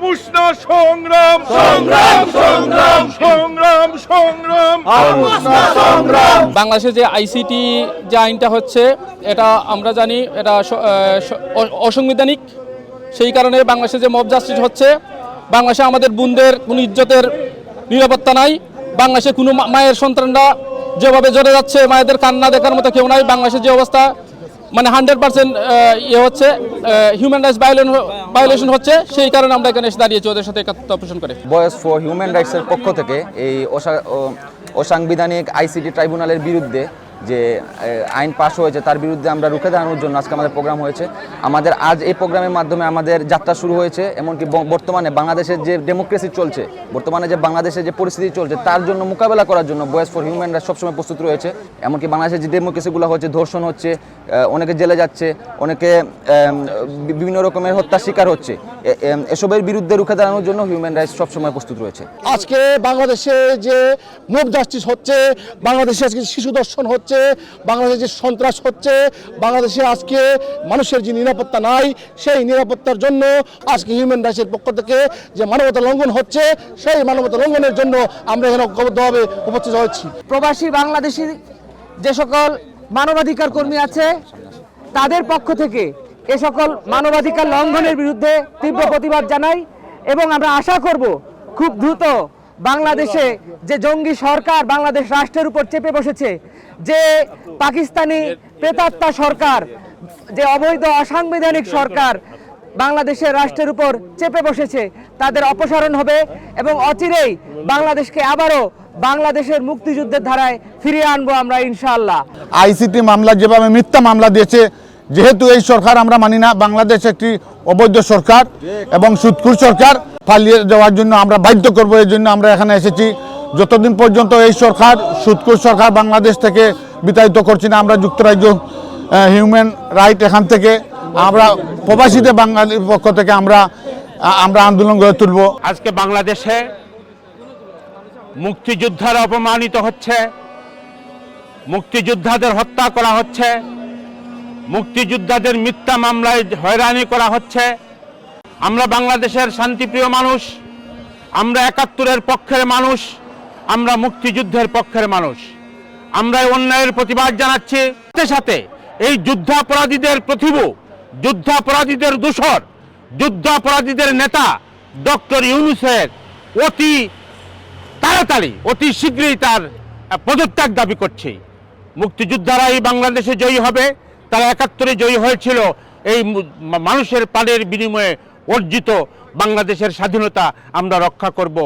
আপোষ না সংগ্রাম। সংগ্রাম সংগ্রাম। সংগ্রাম সংগ্রাম। বাংলাদেশে যে আইসিটি যে আইনটা হচ্ছে এটা আমরা জানি এটা অসাংবিধানিক। সেই কারণে বাংলাদেশে যে মব জাস্টিস হচ্ছে বাংলাদেশে আমাদের বোনদের কোনো ইজ্জতের নিরাপত্তা নাই। বাংলাদেশে কোনো মায়ের সন্তানরা যেভাবে জড়ে যাচ্ছে মায়েদের কান্না দেখার মতো কেউ নাই। বাংলাদেশের যে অবস্থা মানে হান্ড্রেড পার্সেন্ট ইয়ে হচ্ছে হিউম্যান রাইটস ভায়োলেশন হচ্ছে, সেই কারণে আমরা এখানে এসে দাঁড়িয়েছি, ওদের সাথে একাত্মতা পোষণ করে। বয়েস ফর হিউম্যান রাইটসের পক্ষ থেকে এই অসা- অসাংবিধানিক আইসিটি ট্রাইব্যুনালের বিরুদ্ধে যে আইন পাশ হয়েছে, তার বিরুদ্ধে আমরা রুখে দাঁড়ানোর জন্য আজকে আমাদের প্রোগ্রাম হয়েছে। আমাদের আজ এই প্রোগ্রামের মাধ্যমে আমাদের যাত্রা শুরু হয়েছে, এমনকি বর্তমানে বাংলাদেশের যে ডেমোক্রেসি চলছে, বর্তমানে যে বাংলাদেশের যে পরিস্থিতি চলছে, তার জন্য মোকাবেলা করার জন্য বয়েস ফর হিউম্যান রাইটস সবসময় প্রস্তুত রয়েছে। এমনকি বাংলাদেশের যে ডেমোক্রেসিগুলো হচ্ছে, ধর্ষণ হচ্ছে অনেকে জেলে যাচ্ছে, অনেকে বিভিন্ন রকমের হত্যার শিকার হচ্ছে। এসবের বিরুদ্ধে রুখে দাঁড়ানোর জন্য হিউম্যান রাইটস সবসময় প্রস্তুত রয়েছে। আজকে বাংলাদেশে যে মুভ জাস্টিস হচ্ছে বাংলাদেশে আজকে শিশু দর্শন হচ্ছে বাংলাদেশে যে সন্ত্রাস হচ্ছে বাংলাদেশে আজকে মানুষের যে নিরাপত্তা নাই সেই নিরাপত্তার জন্য আজকে হিউম্যান রাইটসের পক্ষ থেকে যে মানবতা লঙ্ঘন হচ্ছে সেই মানবতা লঙ্ঘনের জন্য আমরা এখানে ঐক্যবদ্ধভাবে উপস্থিত হচ্ছি প্রবাসী বাংলাদেশি যে সকল মানবাধিকার কর্মী আছে তাদের পক্ষ থেকে এ সকল মানবাধিকার লঙ্ঘনের বিরুদ্ধে তীব্র প্রতিবাদ জানাই এবং আমরা আশা করব খুব দ্রুত বাংলাদেশে যে জঙ্গি সরকার বাংলাদেশ রাষ্ট্রের উপর চেপে বসেছে, যে পাকিস্তানি প্রেতাত্মা সরকার, যে অবৈধ অসাংবিধানিক সরকার বাংলাদেশের রাষ্ট্রের উপর চেপে বসেছে, তাদের অপসারণ হবে এবং অচিরেই বাংলাদেশকে আবারও বাংলাদেশের মুক্তিযুদ্ধের ধারায় ফিরিয়ে আনব আমরা ইনশাআল্লাহ। আইসিটি মামলা যেভাবে মিথ্যা মামলা দিয়েছে যেহেতু এই সরকার আমরা মানি না, বাংলাদেশ একটি অবৈধ সরকার এবং সুৎকুর সরকার, পালিয়ে যাওয়ার জন্য আমরা বাধ্য করব, এই জন্য আমরা এখানে এসেছি। যতদিন পর্যন্ত এই সরকার সুৎকুর সরকার বাংলাদেশ থেকে বিতাড়িত করছি না, আমরা যুক্তরাজ্য হিউম্যান রাইট এখান থেকে, আমরা প্রবাসীদের বাঙালির পক্ষ থেকে আমরা আমরা আন্দোলন গড়ে তুলব। আজকে বাংলাদেশে মুক্তিযোদ্ধারা অপমানিত হচ্ছে, মুক্তিযোদ্ধাদের হত্যা করা হচ্ছে। মুক্তিযোদ্ধাদের মিথ্যা মামলায় হয়রানি করা হচ্ছে। আমরা বাংলাদেশের শান্তিপ্রিয় মানুষ, আমরা একাত্তরের পক্ষের মানুষ, আমরা মুক্তিযুদ্ধের পক্ষের মানুষ। আমরা অন্যায়ের প্রতিবাদ জানাচ্ছি। সাথে সাথে এই যুদ্ধাপরাধীদের প্রতিভু, যুদ্ধাপরাধীদের দূষর, যুদ্ধাপরাধীদের নেতা ডক্টর ইউনুসের অতি তাড়াতাড়ি, অতি শীঘ্রই তার পদত্যাগ দাবি করছে। মুক্তিযোদ্ধারা এই বাংলাদেশে জয়ী হবে। তারা একাত্তরে জয়ী হয়েছিল। এই মানুষের প্রাণের বিনিময়ে অর্জিত বাংলাদেশের স্বাধীনতা আমরা রক্ষা করব।